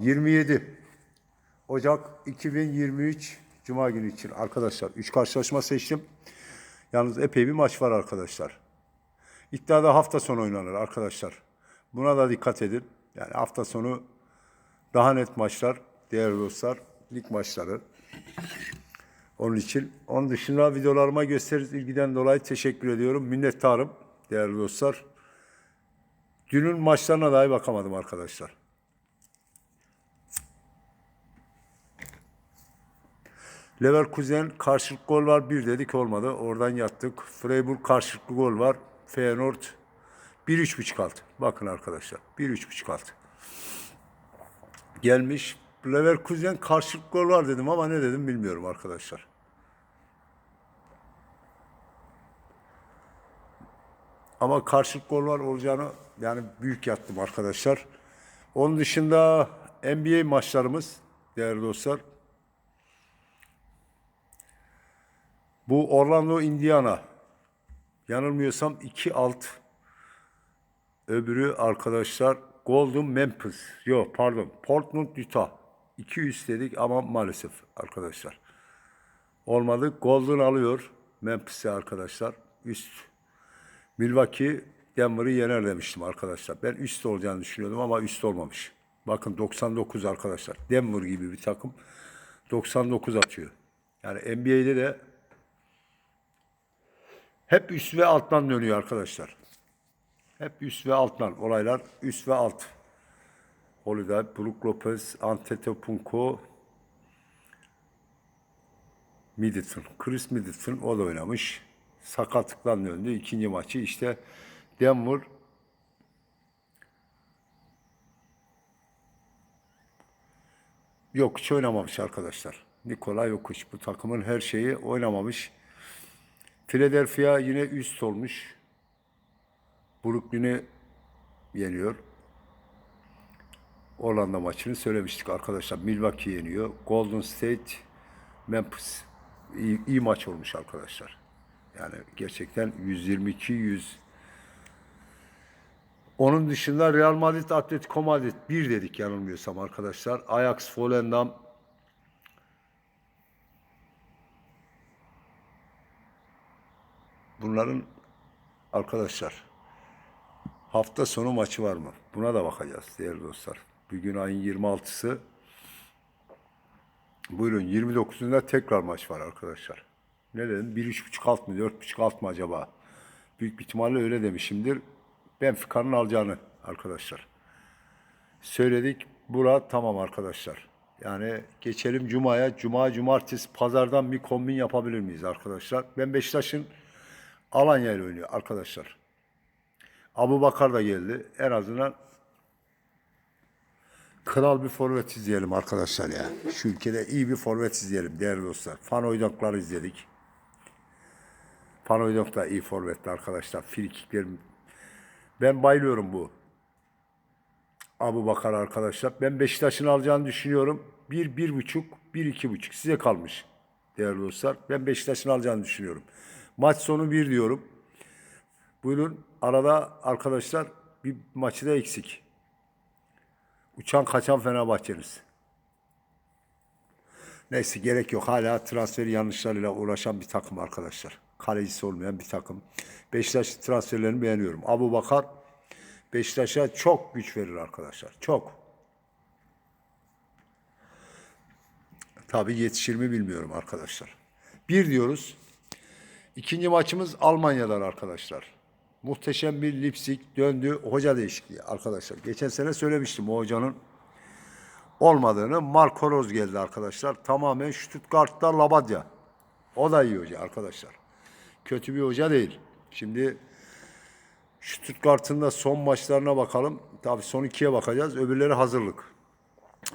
27 Ocak 2023 Cuma günü için arkadaşlar 3 karşılaşma seçtim. Yalnız epey bir maç var arkadaşlar. İddiada hafta sonu oynanır arkadaşlar. Buna da dikkat edin. Yani hafta sonu daha net maçlar değerli dostlar. Lig maçları. Onun için onun dışında videolarıma gösteririz ilgiden dolayı teşekkür ediyorum. Minnettarım değerli dostlar. Dünün maçlarına dahi bakamadım arkadaşlar. Leverkusen karşılıklı gol var bir dedik olmadı. Oradan yattık. Freiburg karşılıklı gol var. Feyenoord 1-3.5 altı. Bakın arkadaşlar 1-3.5 altı. Gelmiş. Leverkusen karşılıklı gol var dedim ama ne dedim bilmiyorum arkadaşlar. Ama karşılıklı gol var olacağını yani büyük yattım arkadaşlar. Onun dışında NBA maçlarımız değerli dostlar. Bu Orlando, Indiana. Yanılmıyorsam 2 alt. Öbürü arkadaşlar Golden Memphis. Yok pardon. Portland, Utah. 2 üst dedik ama maalesef arkadaşlar. Olmadı. Golden alıyor Memphis'i arkadaşlar. Üst. Milwaukee Denver'ı yener demiştim arkadaşlar. Ben üst olacağını düşünüyordum ama üst olmamış. Bakın 99 arkadaşlar. Denver gibi bir takım 99 atıyor. Yani NBA'de de hep üst ve alttan dönüyor arkadaşlar. Hep üst ve alttan olaylar üst ve alt. Holiday, Brook Lopez, Antetokounmpo, Middleton. Chris Middleton o da oynamış. Sakatlıktan döndü. İkinci maçı işte Denver yok hiç oynamamış arkadaşlar. Nikola Yokuş bu takımın her şeyi oynamamış. Philadelphia yine üst olmuş. Brooklyn'i yeniyor. Orlando maçını söylemiştik arkadaşlar. Milwaukee yeniyor. Golden State, Memphis. İyi, iyi maç olmuş arkadaşlar. Yani gerçekten 122 100 onun dışında Real Madrid, Atletico Madrid bir dedik yanılmıyorsam arkadaşlar. Ajax, Volendam, Bunların arkadaşlar hafta sonu maçı var mı? Buna da bakacağız değerli dostlar. Bugün ayın 26'sı. Buyurun 29'unda tekrar maç var arkadaşlar. Ne dedim? 1-3.5 alt mı? 4.5 alt mı acaba? Büyük bir ihtimalle öyle demişimdir. Benfica'nın alacağını arkadaşlar. Söyledik. Bura tamam arkadaşlar. Yani geçelim Cuma'ya. Cuma, Cumartesi, Pazardan bir kombin yapabilir miyiz arkadaşlar? Ben Beşiktaş'ın Alanya ile oynuyor arkadaşlar. Abu Bakar da geldi. En azından kral bir forvet izleyelim arkadaşlar ya. Şu ülkede iyi bir forvet izleyelim değerli dostlar. Fan oynakları izledik. Fan oynak da iyi forvetli arkadaşlar. Frikiklerim. Ben bayılıyorum bu. Abu Bakar arkadaşlar. Ben Beşiktaş'ın alacağını düşünüyorum. Bir, bir buçuk, bir, iki buçuk. Size kalmış değerli dostlar. Ben Beşiktaş'ın alacağını düşünüyorum. Maç sonu bir diyorum. Buyurun arada arkadaşlar bir maçı da eksik. Uçan kaçan Fenerbahçeniz. Neyse gerek yok. Hala transfer yanlışlarıyla uğraşan bir takım arkadaşlar. Kalecisi olmayan bir takım. Beşiktaş transferlerini beğeniyorum. Abu Bakar Beşiktaş'a çok güç verir arkadaşlar. Çok. Tabii yetişir mi bilmiyorum arkadaşlar. Bir diyoruz. İkinci maçımız Almanya'dan arkadaşlar. Muhteşem bir Leipzig döndü. Hoca değişikliği arkadaşlar. Geçen sene söylemiştim o hocanın olmadığını. Marco Rose geldi arkadaşlar. Tamamen Stuttgart'ta Labadya. O da iyi hoca arkadaşlar. Kötü bir hoca değil. Şimdi Stuttgart'ın da son maçlarına bakalım. Tabii son ikiye bakacağız. Öbürleri hazırlık.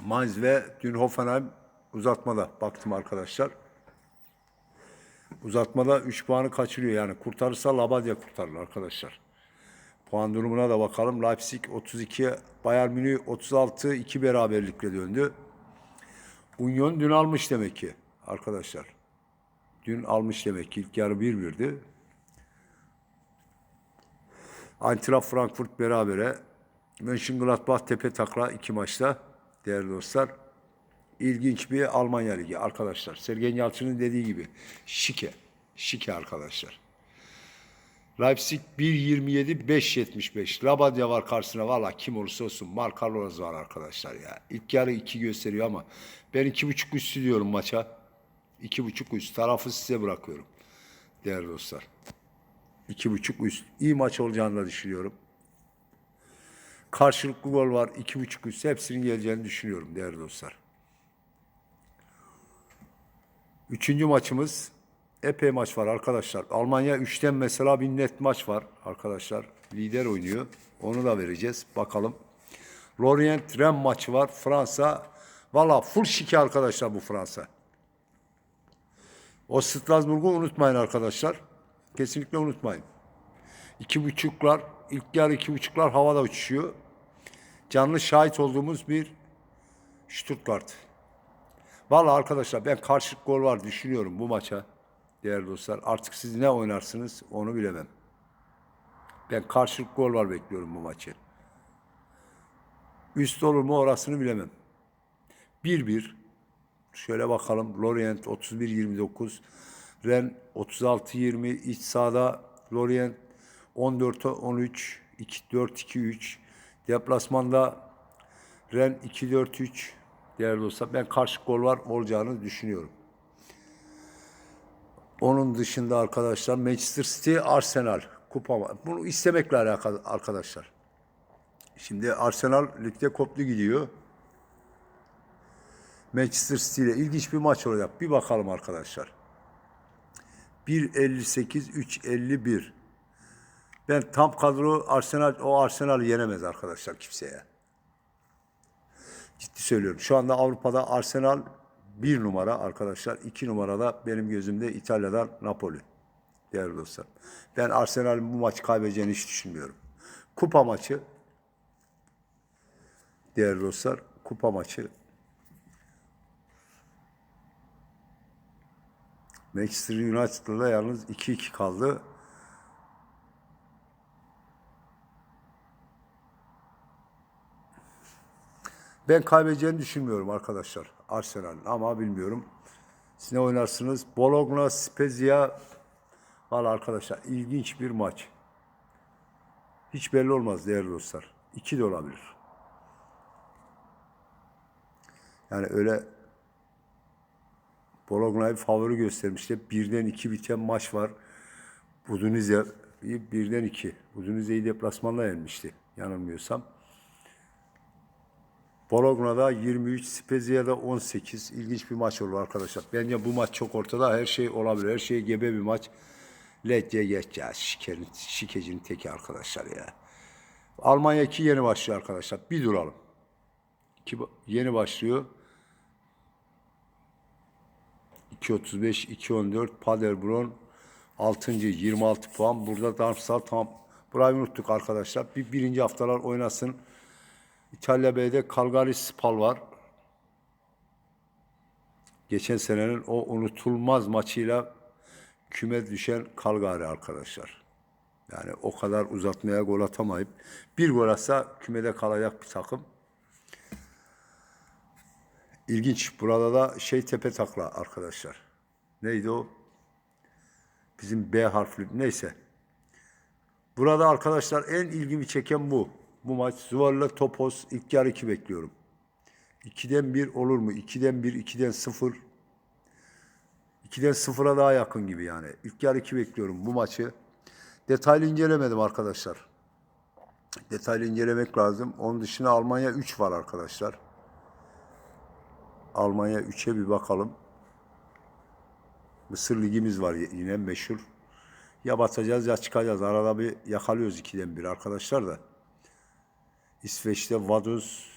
Mainz ve dün Hoffenheim uzatmada baktım arkadaşlar. Uzatmada 3 puanı kaçırıyor yani. Kurtarırsa Labadya kurtarır arkadaşlar. Puan durumuna da bakalım. Leipzig 32, Bayern Münih 36, 2 beraberlikle döndü. Union dün almış demek ki arkadaşlar. Dün almış demek ki. İlk yarı 1-1'di. Eintracht Frankfurt berabere. Mönchengladbach tepe takla iki maçta. değerli dostlar. İlginç bir Almanya Ligi arkadaşlar. Sergen Yalçın'ın dediği gibi şike. Şike arkadaşlar. Leipzig 1.27 5.75. Labadia var karşısına valla kim olursa olsun. Mark Alvarez var arkadaşlar ya. İlk yarı 2 gösteriyor ama ben 2.5 üstü diyorum maça. 2.5 üst. Tarafı size bırakıyorum. Değerli dostlar. 2.5 üst. İyi maç olacağını da düşünüyorum. Karşılıklı gol var. 2.5 üst. Hepsinin geleceğini düşünüyorum değerli dostlar. Üçüncü maçımız epey maç var arkadaşlar. Almanya 3'ten mesela bir net maç var arkadaşlar. Lider oynuyor. Onu da vereceğiz. Bakalım. Lorient Rennes maçı var. Fransa. Valla full şike arkadaşlar bu Fransa. O Strasbourg'u unutmayın arkadaşlar. Kesinlikle unutmayın. İki buçuklar, ilk yarı iki buçuklar havada uçuşuyor. Canlı şahit olduğumuz bir Stuttgart. Vallahi arkadaşlar ben karşılık gol var düşünüyorum bu maça. Değerli dostlar artık siz ne oynarsınız onu bilemem. Ben karşılık gol var bekliyorum bu maçı. Üst olur mu orasını bilemem. 1-1. Şöyle bakalım. Lorient 31-29. Ren 36-20. İç sahada Lorient 14-13. 4-2-3. Deplasmanda Ren 2-4-3. Değerli dostlar ben karşı gol var olacağını düşünüyorum. Onun dışında arkadaşlar Manchester City, Arsenal kupa var. Bunu istemekle alakalı arkadaşlar. Şimdi Arsenal ligde koptu gidiyor. Manchester City ile ilginç bir maç olacak. Bir bakalım arkadaşlar. 1.58 3.51. Ben tam kadro Arsenal o Arsenal'ı yenemez arkadaşlar kimseye. Ciddi söylüyorum. Şu anda Avrupa'da Arsenal bir numara arkadaşlar. iki numarada benim gözümde İtalya'dan Napoli. Değerli dostlar. Ben Arsenal'in bu maçı kaybedeceğini hiç düşünmüyorum. Kupa maçı. Değerli dostlar. Kupa maçı. Manchester United'la yalnız 2-2 kaldı. Ben kaybedeceğini düşünmüyorum arkadaşlar Arsenal'in ama bilmiyorum. Siz ne oynarsınız? Bologna, Spezia. Valla arkadaşlar ilginç bir maç. Hiç belli olmaz değerli dostlar. İki de olabilir. Yani öyle Bologna'yı favori göstermişler. Birden iki biten maç var. Udinese birden iki. Udinese'yi deplasmanda yenmişti yanılmıyorsam. Bologna'da 23, Spezia'da 18. İlginç bir maç olur arkadaşlar. Bence bu maç çok ortada. Her şey olabilir. Her şey gebe bir maç. Letye geçeceğiz. Şikerin, şikecinin teki arkadaşlar ya. Almanya 2 yeni başlıyor arkadaşlar. Bir duralım. İki, yeni başlıyor. 2.35, 2.14, Paderborn 6. 26 puan. Burada Darmstadt tam. Burayı unuttuk arkadaşlar. Bir birinci haftalar oynasın. İtalya B'de Calgary Spal var. Geçen senenin o unutulmaz maçıyla küme düşen Calgary arkadaşlar. Yani o kadar uzatmaya gol atamayıp bir gol atsa kümede kalacak bir takım. İlginç. Burada da şey tepe takla arkadaşlar. Neydi o? Bizim B harfli. Neyse. Burada arkadaşlar en ilgimi çeken bu. Bu maç Zuvarla Topos ilk yarı 2 bekliyorum. 2'den 1 olur mu? 2'den 1, 2'den 0. 2'den 0'a daha yakın gibi yani. İlk yarı 2 bekliyorum bu maçı. Detaylı incelemedim arkadaşlar. Detaylı incelemek lazım. Onun dışında Almanya 3 var arkadaşlar. Almanya 3'e bir bakalım. Mısır ligimiz var yine meşhur. Ya batacağız ya çıkacağız. Arada bir yakalıyoruz ikiden bir arkadaşlar da. İsveç'te Vaduz.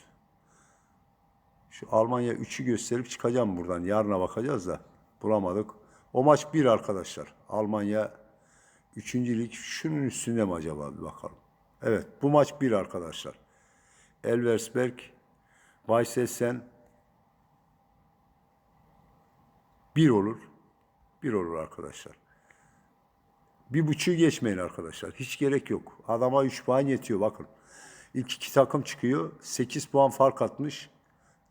Şu Almanya 3'ü gösterip çıkacağım buradan. Yarına bakacağız da. Bulamadık. O maç bir arkadaşlar. Almanya 3. lig. Şunun üstünde mi acaba bir bakalım. Evet bu maç bir arkadaşlar. Elversberg, Weissesen, Bir olur. Bir olur arkadaşlar. Bir buçuğu geçmeyin arkadaşlar. Hiç gerek yok. Adama 3 puan yetiyor bakın. İlk iki takım çıkıyor. 8 puan fark atmış.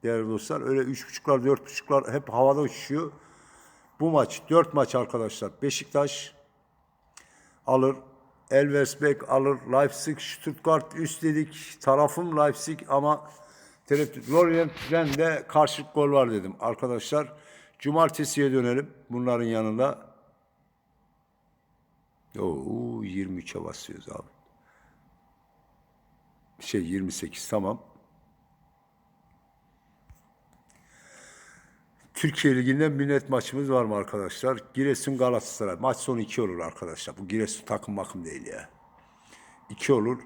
Değerli dostlar öyle üç buçuklar dört buçuklar hep havada uçuşuyor. Bu maç dört maç arkadaşlar. Beşiktaş alır. Elversberg alır. Leipzig, Stuttgart üst dedik. Tarafım Leipzig ama tereddüt. Lorient'den de karşılık gol var dedim arkadaşlar. Cumartesiye dönelim bunların yanında. Oo 23'e basıyoruz abi. Şey 28 tamam. Türkiye Ligi'nden bir net maçımız var mı arkadaşlar? Giresun Galatasaray. Maç sonu 2 olur arkadaşlar. Bu Giresun takım makım değil ya. 2 olur.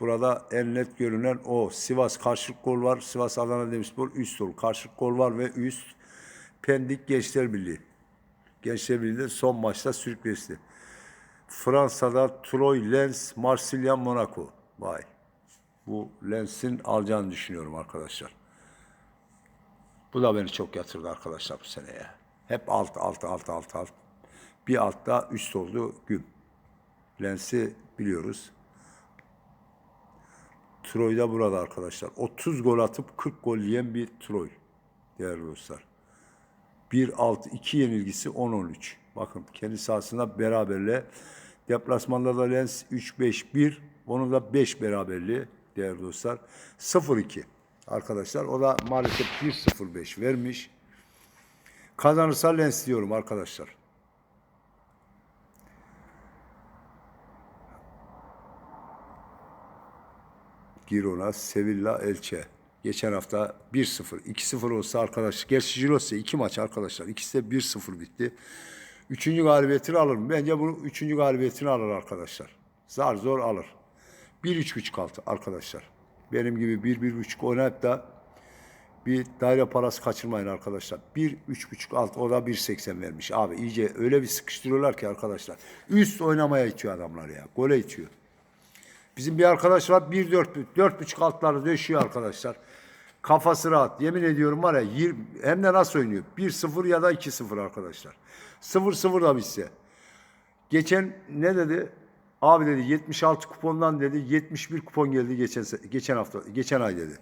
Burada en net görünen o. Sivas karşılık gol var. Sivas Adana Demirspor üst olur. Karşılık gol var ve üst. Pendik Gençler Birliği. Gençler Birliği'de son maçta sürüklesi. Fransa'da Troy, Lens, Marsilya, Monaco. Vay. Bu Lens'in alacağını düşünüyorum arkadaşlar. Bu da beni çok yatırdı arkadaşlar bu seneye. Hep alt alt alt alt alt. Bir altta üst oldu güm. Lens'i biliyoruz. Troy da burada arkadaşlar. 30 gol atıp 40 gol yiyen bir Troy. Değerli dostlar. 1-6, 2 yenilgisi 10-13. Bakın kendi sahasında beraberle. Deplasmanda da Lens 3-5-1. Onun da 5 beraberliği değerli dostlar. 0-2 arkadaşlar. O da maalesef 1-0-5 vermiş. Kazanırsa Lens diyorum arkadaşlar. Girona, Sevilla, Elche. Geçen hafta 1-0, 2-0 olsa arkadaş. Gerçi Giros'ta iki maç arkadaşlar. İkisi de 1-0 bitti. Üçüncü galibiyetini alır mı? Bence bunu üçüncü galibiyetini alır arkadaşlar. Zar zor alır. 1-3,5 altı arkadaşlar. Benim gibi 1-1,5 oynayıp da bir daire parası kaçırmayın arkadaşlar. 1-3,5 alt o da 1.80 vermiş. Abi iyice öyle bir sıkıştırıyorlar ki arkadaşlar. Üst oynamaya itiyor adamlar ya. Gole itiyor. Bizim bir arkadaş var 1 4 4 buçuk altları döşüyor arkadaşlar. Kafası rahat. Yemin ediyorum var ya 20, hem de nasıl oynuyor? 1-0 ya da 2-0 arkadaşlar. 0-0 da bitse. Geçen ne dedi? Abi dedi 76 kupondan dedi 71 kupon geldi geçen geçen hafta geçen ay dedi.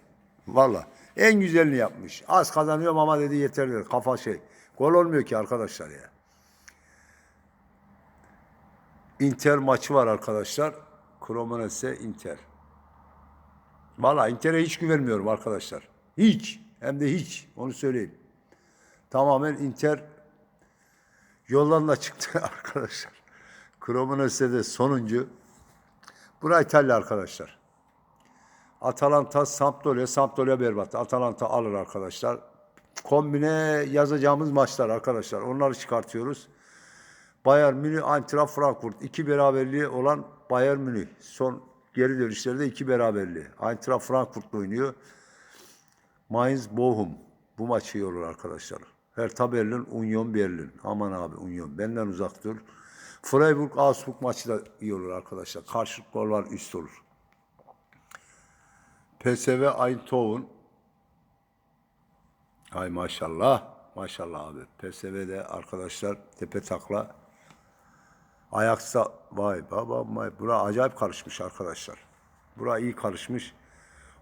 Valla en güzelini yapmış. Az kazanıyorum ama dedi yeter dedi. Kafa şey. Gol olmuyor ki arkadaşlar ya. Inter maçı var arkadaşlar. Cremonese Inter. Valla Inter'e hiç güvenmiyorum arkadaşlar. Hiç. Hem de hiç. Onu söyleyeyim. Tamamen Inter yoldan da çıktı arkadaşlar. Cremonese'de sonuncu. Bura İtalya arkadaşlar. Atalanta, Sampdoria. Sampdoria berbat. Atalanta alır arkadaşlar. Kombine yazacağımız maçlar arkadaşlar. Onları çıkartıyoruz. Bayern Münih, Eintracht Frankfurt. iki beraberliği olan Bayern Münih. Son geri dönüşlerde iki beraberliği. Eintracht Frankfurt'la oynuyor. Mainz, Bochum. Bu maç iyi olur arkadaşlar. Hertha Berlin, Union Berlin. Aman abi Union. Benden uzak dur. Freiburg, Augsburg maçı da iyi olur arkadaşlar. Karşılık gol var, üst olur. PSV, Eindhoven. Ay maşallah. Maşallah abi. PSV'de arkadaşlar tepe takla. Ayaksa vay baba vay. Bura acayip karışmış arkadaşlar. Bura iyi karışmış.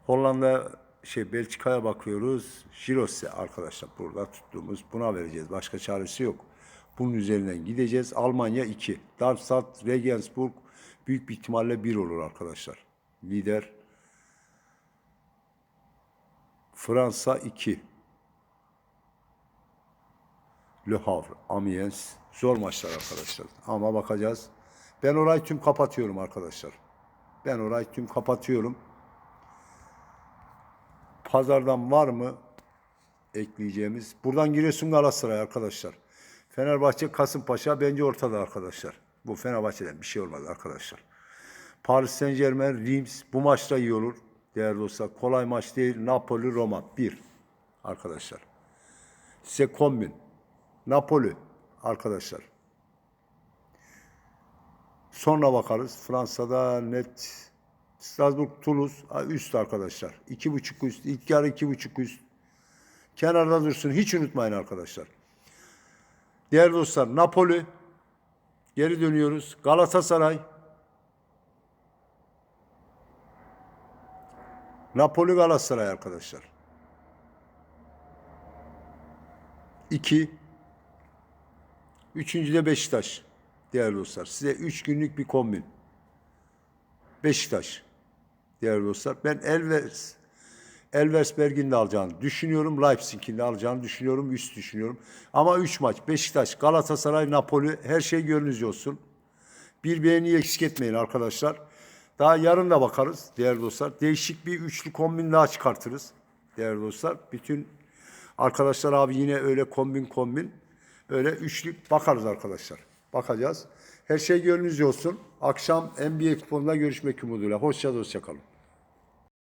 Hollanda şey Belçika'ya bakıyoruz. Jirose arkadaşlar burada tuttuğumuz buna vereceğiz. Başka çaresi yok. Bunun üzerinden gideceğiz. Almanya 2. Darmstadt, Regensburg büyük bir ihtimalle 1 olur arkadaşlar. Lider Fransa 2. Le Havre, Amiens. Zor maçlar arkadaşlar. Ama bakacağız. Ben orayı tüm kapatıyorum arkadaşlar. Ben orayı tüm kapatıyorum. Pazardan var mı ekleyeceğimiz? Buradan Giresun Galatasaray arkadaşlar. Fenerbahçe Kasımpaşa bence ortada arkadaşlar. Bu Fenerbahçe'den bir şey olmaz arkadaşlar. Paris Saint Germain, Reims bu maçta iyi olur. Değerli dostlar kolay maç değil. Napoli, Roma 1 arkadaşlar. Size kombin. Napoli arkadaşlar. Sonra bakarız. Fransa'da net Strasbourg, Toulouse üst arkadaşlar. İki buçuk üst. İlk yarı iki buçuk üst. Kenarda dursun. Hiç unutmayın arkadaşlar. Değerli dostlar Napoli geri dönüyoruz. Galatasaray Napoli Galatasaray arkadaşlar. 2 Üçüncü de Beşiktaş. Değerli dostlar size üç günlük bir kombin. Beşiktaş. Değerli dostlar ben el ve Elversberg'in de alacağını düşünüyorum. Leipzig'in de alacağını düşünüyorum. Üst düşünüyorum. Ama 3 maç. Beşiktaş, Galatasaray, Napoli her şey gönlünüzce olsun. Bir beğeni eksik etmeyin arkadaşlar. Daha yarın da bakarız değerli dostlar. Değişik bir üçlü kombin daha çıkartırız değerli dostlar. Bütün arkadaşlar abi yine öyle kombin kombin öyle üçlü bakarız arkadaşlar. Bakacağız. Her şey gönlünüzce olsun. Akşam NBA kuponunda görüşmek umuduyla. Hoşça kalın.